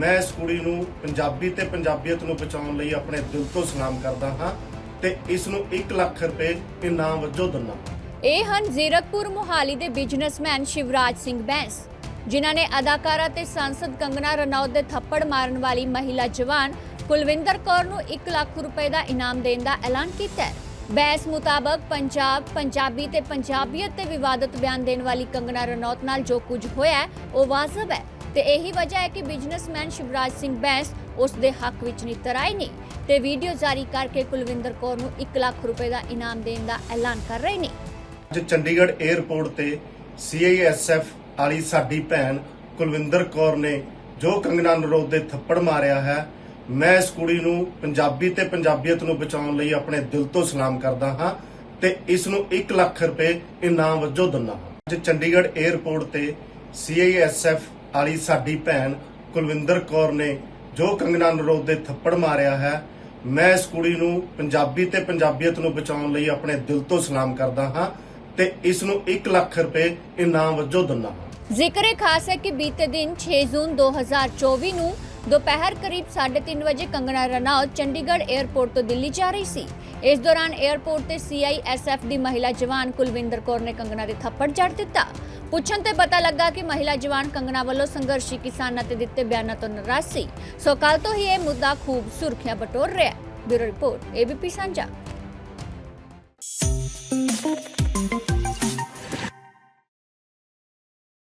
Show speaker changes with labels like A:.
A: ਮੈਂ ਇਸ ਕੁੜੀ ਨੂੰ ਪੰਜਾਬੀ ਤੇ ਪੰਜਾਬੀਅਤ ਨੂੰ ਬਚਾਉਣ ਲਈ ਆਪਣੇ ਦਿਲ ਤੋਂ ਸਲਾਮ ਕਰਦਾ ਹਾਂ ਤੇ ਇਸ ਨੂੰ 1 ਲੱਖ ਰੁਪਏ ਇਨਾਮ ਵਜੋਂ ਦਿੰਦਾ
B: ਇਹ ਹਨ ਜ਼ੀਰਕਪੁਰ ਮੁਹਾਲੀ ਦੇ ਬਿਜ਼ਨਸਮੈਨ ਸ਼ਿਵਰਾਜ ਸਿੰਘ ਬੈਂਸ, ਜਿਨ੍ਹਾਂ ਨੇ ਅਦਾਕਾਰਾ ਤੇ ਸੰਸਦ ਕੰਗਨਾ ਰਣੌਤ ਦੇ ਥੱਪੜ ਮਾਰਨ ਵਾਲੀ ਮਹਿਲਾ ਜਵਾਨ ਕੁਲਵਿੰਦਰ ਕੌਰ ਨੂੰ 1 ਲੱਖ ਰੁਪਏ ਦਾ ਇਨਾਮ ਦੇਣ ਦਾ ਐਲਾਨ ਕੀਤਾ ਹੈ। ਬੈਂਸ ਮੁਤਾਬਕ ਪੰਜਾਬ, ਪੰਜਾਬੀ ਤੇ ਪੰਜਾਬੀਅਤ ਤੇ ਵਿਵਾਦਤ ਬਿਆਨ ਦੇਣ ਵਾਲੀ ਕੰਗਨਾ ਰਣੌਤ ਨਾਲ ਜੋ ਕੁਝ ਹੋਇਆ ਉਹ ਵਾਜਬ ਹੈ। ਤੇ ਇਹੀ ਵਜ੍ਹਾ ਹੈ ਕਿ ਬਿਜ਼ਨਸਮੈਨ ਸ਼ਿਵਰਾਜ ਸਿੰਘ ਬੈਂਸ ਉਸ ਦੇ ਹੱਕ ਵਿੱਚ ਨਿੱਤਰ ਆਏ ਨੇ ਤੇ ਵੀਡੀਓ ਜਾਰੀ ਕਰਕੇ ਕੁਲਵਿੰਦਰ ਕੌਰ ਨੂੰ 1 ਲੱਖ ਰੁਪਏ ਦਾ ਇਨਾਮ ਦੇਣ ਦਾ ਐਲਾਨ ਕਰ ਰਹੇ ਨੇ।
A: ਅੱਜ ਚੰਡੀਗੜ੍ਹ 에ਅਰਪੋਰਟ ਤੇ ਸੀਆਈਐਸਐਫ ਵਾਲੀ ਸਾਡੀ ਭੈਣ ਕੁਲਵਿੰਦਰ ਕੌਰ ਨੇ ਜੋ ਕੰਗਨਾ ਨਰੋਦ ਦੇ ਥੱਪੜ ਮਾਰਿਆ ਹੈ, ਮੈਂ ਇਸ ਕੁੜੀ ਨੂੰ ਪੰਜਾਬੀ ਤੇ ਪੰਜਾਬੀਅਤ ਨੂੰ ਬਚਾਉਣ ਲਈ ਆਪਣੇ ਦਿਲ ਤੋਂ ਸਲਾਮ ਕਰਦਾ ਹਾਂ ਤੇ ਇਸ ਨੂੰ 1 ਲੱਖ ਰੁਪਏ ਇਨਾਮ ਵਜੋਂ ਦਿੰਦਾ ਹਾਂ। ਅੱਜ ਚੰਡੀਗੜ੍ਹ 에ਅਰਪੋਰਟ ਤੇ ਸੀਆਈਐਸਐਫ ਵਾਲੀ ਸਾਡੀ ਭੈਣ ਕੁਲਵਿੰਦਰ ਕੌਰ ਨੇ ਜੋ ਕੰਗਨਾ ਨਰੋਦ ਦੇ ਥੱਪੜ ਮਾਰਿਆ ਹੈ, ਮੈਂ ਇਸ ਕੁੜੀ ਨੂੰ ਪੰਜਾਬੀ ਤੇ ਪੰਜਾਬੀਅਤ ਨੂੰ ਬਚਾਉਣ ਲਈ ਆਪਣੇ ਦਿਲ ਤੋਂ ਸਲਾਮ ਕਰਦਾ ਹਾਂ ਤੇ ਇਸ ਨੂੰ 1 ਲੱਖ ਰੁਪਏ ਇਨਾਮ ਵਜੋਂ ਦਿੰਦਾ ਹਾਂ।
B: ਜ਼ਿਕਰੇ ਖਾਸ ਹੈ ਕਿ ਬੀਤੇ ਦਿਨ 6 ਜੂਨ 2024 ਨੂੰ ਦੁਪਹਿਰ ਕਰੀਬ 3:30 ਵਜੇ ਕੰਗਣਾ ਰਣੌਤ ਚੰਡੀਗੜ੍ਹ 에ਅਰਪੋਰਟ ਤੋਂ ਦਿੱਲੀ ਜਾ ਰਹੀ ਸੀ। ਇਸ ਦੌਰਾਨ 에ਅਰਪੋਰਟ ਤੇ ਸੀਆਈਐਸਐਫ ਦੀ ਮਹਿਲਾ ਜਵਾਨ ਕੁਲਵਿੰਦਰ ਕੌਰ ਨੇ ਕੰਗਣਾ ਦੇ ਥੱਪੜ ਜੜ ਦਿੱਤਾ। ਪੁੱਛਣ ਤੇ ਪਤਾ ਲੱਗਾ ਕਿ ਮਹਿਲਾ ਜਵਾਨ ਕੰਗਣਾ ਵੱਲੋਂ ਸੰਘਰਸ਼ੀ ਕਿਸਾਨਾਂ ਤੇ ਦਿੱਤੇ ਬਿਆਨਾਂ ਤੋਂ ਨਾਰਾਜ਼ ਸੀ ਸੋ ਕੱਲ ਤੋਂ ਹੀ ਇਹ ਮੁੱਦਾ ਖੂਬ ਸੁਰਖੀਆਂ ਬਟੋਰ ਰਿਹਾ ਬਿਊਰੋ ਰਿਪੋਰਟ, ਏਬੀਪੀ ਸਾਂਝਾ।